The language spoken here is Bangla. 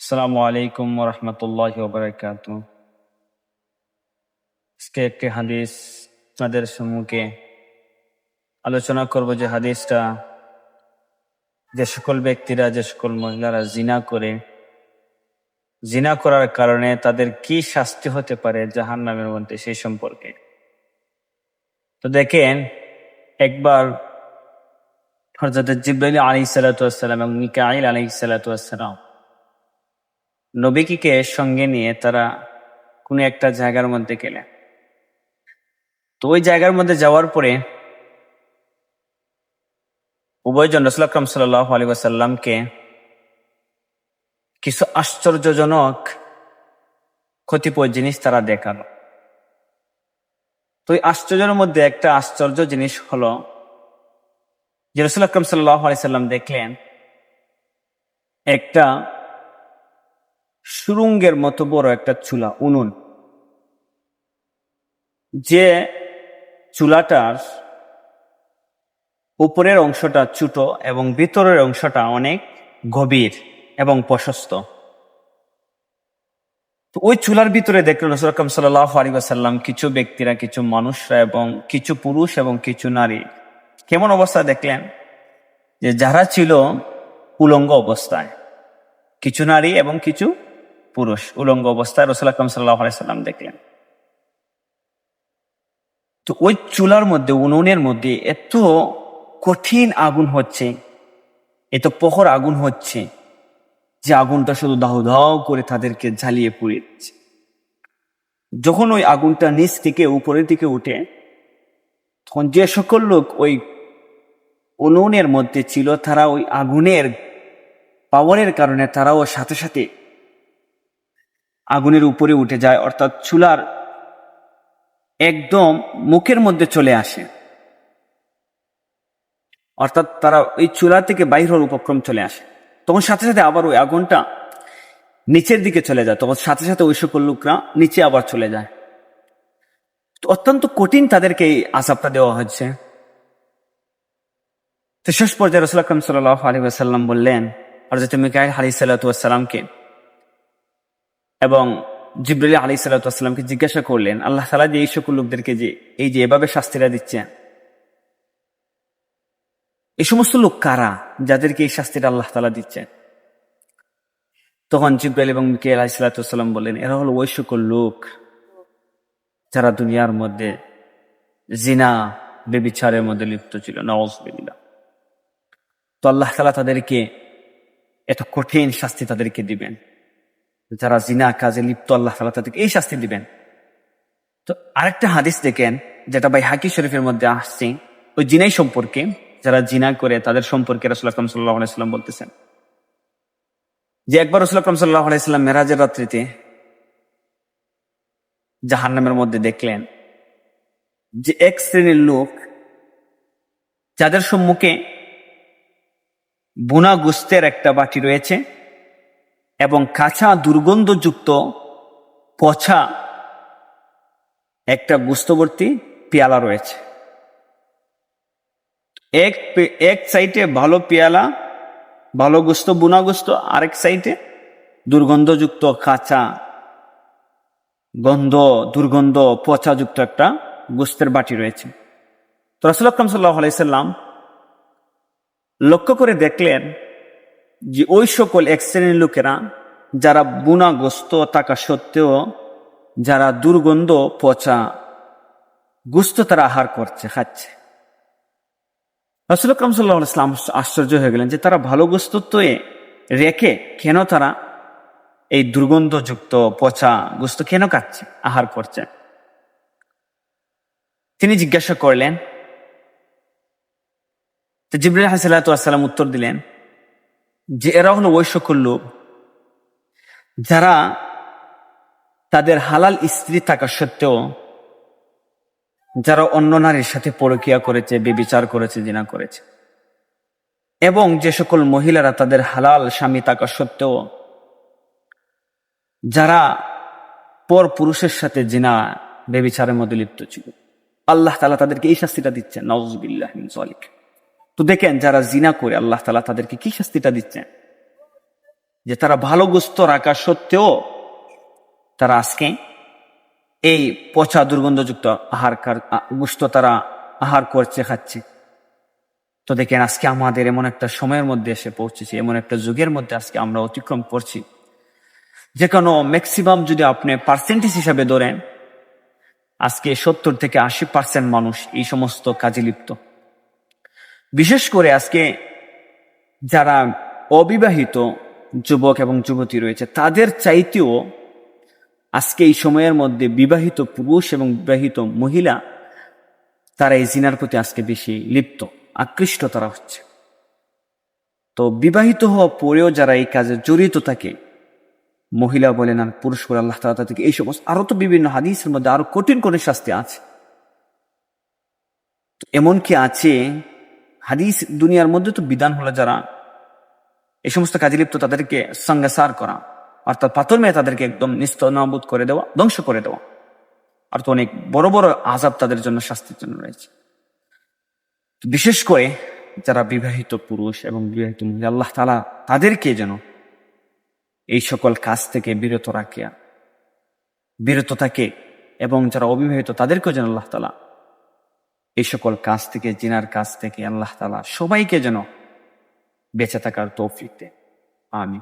আসসালামু আলাইকুম রহমতুল্লাহ বারকাত আজকে একটি হাদিস আপনাদের সম্মুখে আলোচনা করব যে হাদিসটা যে সকল ব্যক্তিরা, যে সকল মহিলারা জিনা করে, জিনা করার কারণে তাদের কি শাস্তি হতে পারে জাহান নামের মধ্যে সেই সম্পর্কে। তো দেখেন, একবার হরজত জিব্রাইল আলী সালাতাম এবং মিকাইল আলী সালাতাম নবীকে সঙ্গে নিয়ে তারা কোনো একটা জায়গার মধ্যে গেলেন। তো ওই জায়গার মধ্যে যাওয়ার পরে উভয়জন রসুল আকরম সাল্লাহ আলী ওয়াসাল্লামকে কিছু আশ্চর্যজনক ক্ষতিপয় জিনিস তারা দেখাল। তো ওই আশ্চর্যের মধ্যে একটা আশ্চর্য জিনিস হলো যে রসুল আকরম সাল্লাহ আলি সাল্লাম দেখলেন একটা সুরুঙ্গের মতো বড় একটা চুলা, উনুন। যে চুলাটার উপরের অংশটা ছোট এবং ভিতরের অংশটা অনেক গভীর এবং প্রশস্ত। তো ওই চুলার ভিতরে দেখলেন আলী আসাল্লাম কিছু ব্যক্তিরা, কিছু মানুষরা এবং কিছু পুরুষ এবং কিছু নারী কেমন অবস্থা দেখলেন? যে যারা ছিল উলঙ্গ অবস্থায়। কিছু নারী এবং কিছু পুরুষ, উলঙ্গ অবস্থায় রসুল আকরম সাল্লাহ সাল্লাম দেখলেন। তো ওই চুলার মধ্যে, উনুনের মধ্যে এত কঠিন আগুন হচ্ছে, এত প্রখর আগুন হচ্ছে যে আগুনটা শুধু দাহ দাহ করে তাদেরকে জ্বালিয়ে পুড়িয়ে দিচ্ছে যখন ওই আগুনটা নিচ থেকে, উপরের দিকে উঠে, তখন যে সকল লোক ওই উনুনের মধ্যে ছিল, তারা ওই আগুনের পাওয়ারের কারণে তারাও সাথে সাথে আগুনের উপরে উঠে যায়, অর্থাৎ চুলার একদম মুখের মধ্যে চলে আসে। অর্থাৎ তারা ওই চুলা থেকে বাইর হওয়ার উপক্রম চলে আসে। তখন সাথে সাথে আবার ওই আগুনটা নিচের দিকে চলে যায়। তখন সাথে সাথে ওই সকল লোকরা নিচে আবার চলে যায়। অত্যন্ত কঠিন তাদেরকে এই আসাবটা দেওয়া হচ্ছে শেষ পর্যায়ে রসুল আকরম সাল্লাহ আলী আসাল্লাম বললেন আর হরজত মিকাইল আলী সাল্লাতামকে এবং জিব্রাইল আলী সাল্লাতামকে জিজ্ঞাসা করলেন, আল্লাহ তালা যে এই সকল লোকদেরকে যে, এই যে এভাবে শাস্তিরা দিচ্ছেন, এই সমস্ত লোক কারা যাদেরকে এই শাস্তিটা আল্লাহ তালা দিচ্ছেন? তখন জিব্রাইল এবং মিকাইল আলী সাল্লাতাম বললেন, এরা হলো ওই সকল লোক যারা দুনিয়ার মধ্যে জিনা বেবিচারের মধ্যে লিপ্ত ছিল নওয়াজ তো আল্লাহ তালা তাদেরকে এত কঠিন শাস্তি তাদেরকে দিবেন। যারা জিনা কাজে লিপ্ত, আল্লাহ তালা তাদেরকে এই শাস্তি দিবেন। তো আরেকটা হাদিস দেখেন, যেটা ভাই হাকি শরীফের মধ্যে আসছে। ওই জিনাই সম্পর্কে, যারা জিনা করে, তাদের সম্পর্কে রসুল আকরম সাল্লাহ আলাইসাল্লাম বলতেছেন। যে একবার রসুল আকরম সাল্লাহ আলাইসাল্লাম মেরাজের রাত্রিতে জাহান্নামের মধ্যে দেখলেন যে এক শ্রেণির লোক, যাদের সম্মুখে বোনা গুস্তের একটা বাটি রয়েছে এবং কাঁচা দুর্গন্ধযুক্ত পচা একটা গুস্তবর্তী পেয়ালা রয়েছে। এক এক সাইডে ভালো পেয়ালা, ভালো গোস্ত, বুনা গোস্ত, আরেক সাইডে দুর্গন্ধযুক্ত কাঁচা গন্ধ, দুর্গন্ধ, পচাযুক্ত একটা গোস্তের বাটি রয়েছে। তো রসুল আকরম সাল্লাহ আলাইসাল্লাম লক্ষ্য করে দেখলেন যে ওই সকল এক শ্রেণির লোকেরা, যারা বুনাগ্রস্ত থাকা সত্ত্বেও, যারা দুর্গন্ধ পচা গুস্ত তারা আহার করছে, খাচ্ছে। রসুল আকরম ইসলাম আশ্চর্য হয়ে গেলেন যে তারা ভালো গোস্ত রেখে কেন তারা এই দুর্গন্ধযুক্ত পচা গোস্ত কেন খাচ্ছে, আহার করছে? তিনি জিজ্ঞাসা করলেন জিবরুল হাসাল্লাম উত্তর দিলেন যে এরা হলো ওই সকল লোক যারা তাদের হালাল স্ত্রী থাকা সত্ত্বেও যারা অন্য নারীর সাথে পরকিয়া করেছে, বেবিচার করেছে, জিনা করেছে। এবং যে সকল মহিলারা তাদের হালাল স্বামী থাকা সত্ত্বেও যারা পর পুরুষের সাথে জিনা, বেবিচারের মধ্যে লিপ্ত ছিল। আল্লাহ তালা তাদেরকে এই শাস্তিটা দিচ্ছেন। নওয়াজ তো দেখেন যারা জিনা করে, আল্লাহ তালা তাদেরকে কি শাস্তিটা দিচ্ছেন? যে তারা ভালো গুস্ত রাখা সত্ত্বেও তারা আজকে এই পচা দুর্গন্ধযুক্ত আহার গুস্ত তারা আহার করছে, খাচ্ছে। তো দেখেন আজকে আমাদের এমন একটা সময়ের মধ্যে এসে পৌঁছেছি, এমন একটা যুগের মধ্যে আজকে আমরা অতিক্রম করছি। যে কোনো ম্যাক্সিমাম যদি আপনি পার্সেন্টেজ হিসাবে ধরেন, আজকে সত্তর থেকে আশি পার্সেন্ট মানুষ এই সমস্ত কাজে লিপ্ত। বিশেষ করে আজকে যারা অবিবাহিত যুবক এবং যুবতী রয়েছে, তাদের চাইতেও আজকে এই সময়ের মধ্যে বিবাহিত পুরুষ এবং বিবাহিত মহিলা, তারা এই জিনার প্রতি আজকে বেশি লিপ্ত, আকৃষ্ট তারা হচ্ছে। তো বিবাহিত হওয়া পরেও যারা এই কাজে জড়িত থাকে, মহিলা বলেন আর পুরুষ বলে আল্লাহ তালা থেকে এই সমস্ত, আরও তো বিভিন্ন হাদিসের মধ্যে আরও কঠিন কঠিন শাস্তি আছে। এমনকি আছে হাদিস দুনিয়ার মধ্যে তো বিধান হলো যারা এই সমস্ত কাজে লিপ্ত, তাদেরকে সঙ্গাসার করা, অর্থাৎ পাথর মেয়ে তাদেরকে একদম নিস্ত নাবুদ করে দেওয়া, ধ্বংস করে দেওয়া। আর তো অনেক বড় বড় আজাব তাদের জন্য শাস্তির জন্য রয়েছে। বিশেষ করে যারা বিবাহিত পুরুষ এবং বিবাহিত মহিলা, আল্লাহ তালা তাদেরকে যেন এই সকল কাজ থেকে বিরত রাখে। বিরত থাকে এবং যারা অবিবাহিত, তাদেরকেও যেন আল্লাহ তালা এই সকল কাজ থেকে, জিনার কাছ থেকে আল্লাহ তালা সবাইকে যেন বেঁচে থাকার তৌফিক দেন। আমি